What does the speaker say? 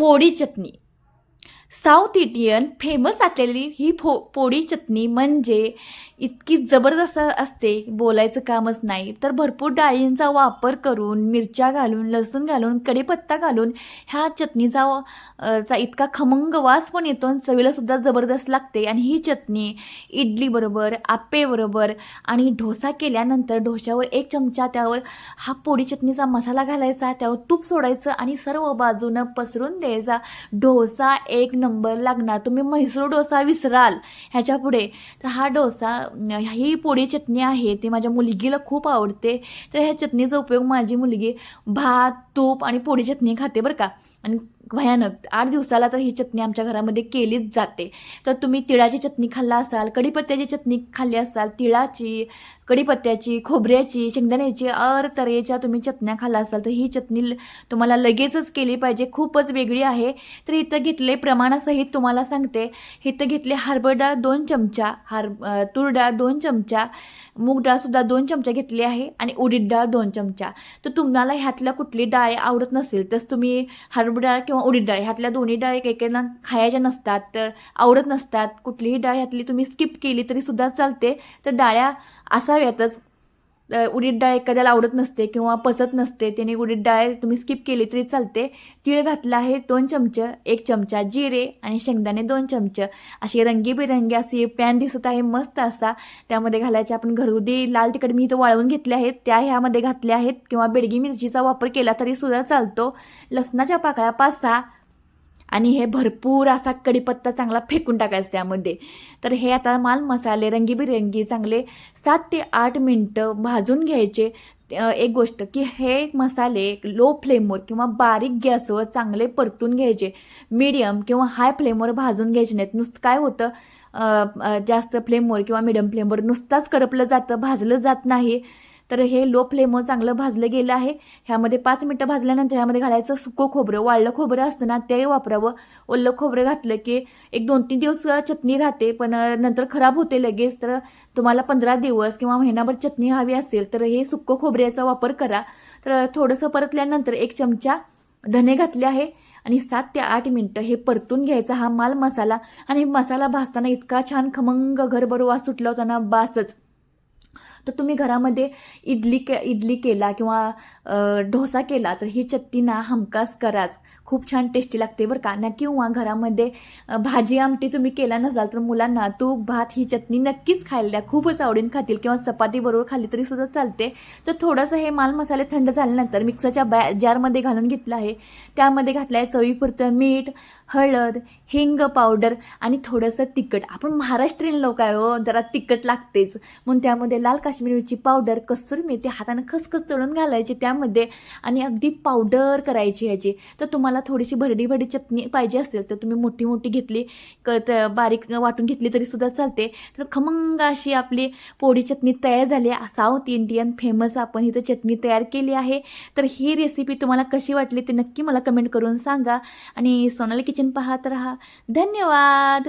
पोळी चटणी. South Indian famous असलेली ही फो पोळी चटणी म्हणजे इतकी जबरदस्त असते बोलायचं कामच नाही. तर भरपूर डाळींचा वापर करून मिरच्या घालून लसूण घालून कढीपत्ता घालून ह्या चटणीचा चा इतका खमंग वास पण येतो आणि चवीला सुद्धा जबरदस्त लागते. आणि ही चटणी इडलीबरोबर आप्पेबरोबर आणि डोसा केल्यानंतर डोश्यावर एक चमचा त्यावर हा पोळी चटणीचा मसाला घालायचा त्यावर तूप सोडायचं आणि सर्व बाजूनं पसरून द्यायचा. डोसा एक नंबर लागणार तुम्ही म्हैसूर डोसा विसराल ह्याच्या पुढे तर हा डोसा ही पोळी चटणी आहे ती माझ्या मुलगीला खूप आवडते. तर ह्या चटणीचा उपयोग माझी मुलगी भात तूप आणि पोळी चटणी खाते बरं का. आणि भयानक. आठ दिवसाला तर ही चटणी आमच्या घरामध्ये केलीच जाते. तर तुम्ही तिळाची चटणी खाल्ला असाल कढीपत्त्याची चटणी खाल्ली असाल तिळाची कढीपत्त्याची खोबऱ्याची शेंगदाण्याची अर तऱ्हेच्या तुम्ही चटण्या खाल्ला असाल तर ही चटणी ल- तुम्हाला लगेचच केली पाहिजे. खूपच वेगळी आहे. तर इथं घेतले प्रमाणासहित तुम्हाला सांगते. इथं घेतले हरभर डाळ दोन चमचा हार अ, तूर डाळ दोन चमचा मूग डाळसुद्धा दोन चमचा घेतली आहे आणि उडीद डाळ दोन चमचा. तर तुम्हाला ह्यातल्या कुठली डाळ आवडत नसेल तर तुम्ही हरभर डाळ किंवा उडीद डाळ ह्यातल्या दोन्ही डाळ एकेकांना खायच्या नसतात तर आवडत नसतात. कुठलीही डाळ ह्यातली तुम्ही स्किप केली तरी सुद्धा चालते. तर डाळ्या असाव्यातच. उडीद डाळ एखाद्याला आवडत नसते किंवा पचत नसते त्याने उडीद डाळ तुम्ही स्किप केली तरी चालते. तीळ घातलं आहे दोन चमचे एक चमचा जिरे आणि शेंगदाणे दोन चमचे. अशी रंगीबेरंगी अशी पॅन दिसत आहे मस्त असा. त्यामध्ये घालायचे आपण घरगुती लाल तिखट मी इथं वाळवून घेतले आहेत. त्या ह्यामध्ये घातल्या आहेत किंवा बेडगी मिरचीचा वापर केला तरी सुद्धा चालतो. लसणाच्या पाकळ्या पाच सहा आणि हे भरपूर असा कढीपत्ता चांगला फेकून टाकायचा त्यामध्ये. तर हे आता माल मसाले रंगीबिरंगी चांगले सात ते आठ मिनटं भाजून घ्यायचे. एक गोष्ट की हे मसाले लो फ्लेमवर किंवा बारीक गॅसवर चांगले परतून घ्यायचे. मीडियम किंवा हाय फ्लेमवर भाजून घ्यायचे नाहीत. नुसतं काय होतं? जास्त फ्लेमवर किंवा मिडियम फ्लेमवर नुसताच करपलं जातं भाजलं जात नाही. तर हे लो फ्लेमवर चांगलं भाजलं गेलं आहे. ह्यामध्ये पाच मिनटं भाजल्यानंतर ह्यामध्ये घालायचं सुकं खोबरं. वाळलं खोबरं असतं ना ते वापरावं. ओलं खोबरं घातलं की एक दोन तीन दिवस चटणी राहते पण नंतर खराब होते लगेच. तर तुम्हाला पंधरा दिवस किंवा महिनाभर चटणी हवी असेल तर हे सुकं खोबऱ्याचा वापर करा. तर थोडंसं परतल्यानंतर एक चमचा धने घातले आहे आणि सात ते आठ मिनटं हे परतून घ्यायचा हा माल मसाला. आणि मसाला भाजताना इतका छान खमंग घरभर वास सुटला होता ना बासच. तर तुम्ही घरामध्ये इडली के इडली केला किंवा डोसा केला तर ही चटणी ना हमखास कराच. खूप छान टेस्टी लागते बरं का. ना किंवा घरामध्ये भाजी आमटी तुम्ही केला नसाल तर मुलांना तूप भात ही चटणी नक्कीच खायला द्या. खूपच आवडीन खातील किंवा चपाती बरोबर खाल्ली तरी सुद्धा चालते. तर थोडंसं हे माल मसाले थंड झाल्यानंतर मिक्सरच्या बॅ जारमध्ये घालून घेतलं आहे. त्यामध्ये घातलं आहे चवीपुरतं मीठ हळद हिंग पावडर आणि थोडंसं तिखट. आपण महाराष्ट्रीयन लोक आहे हो जरा तिखट लागतेच. म्हणून त्यामध्ये लाल काश्मीरी मिरची पावडर कसुरी मेथी हाताने खसखस चढून घालायची त्यामध्ये आणि अगदी पावडर करायची ह्याची. तर तुम्हाला थोडीशी भरडी भरडी चटणी पाहिजे असेल तर तुम्ही मोठी मोठी घेतली क बारीक वाटून घेतली तरी सुद्धा चालते. तर खमंग अशी आपली पोळी चटणी तयार झाली आहे. साऊथ इंडियन फेमस आपण इथं चटणी तयार केली आहे. तर ही रेसिपी तुम्हाला कशी वाटली ते नक्की मला कमेंट करून सांगा. आणि सोनाली किचन पाहत राहा. धन्यवाद!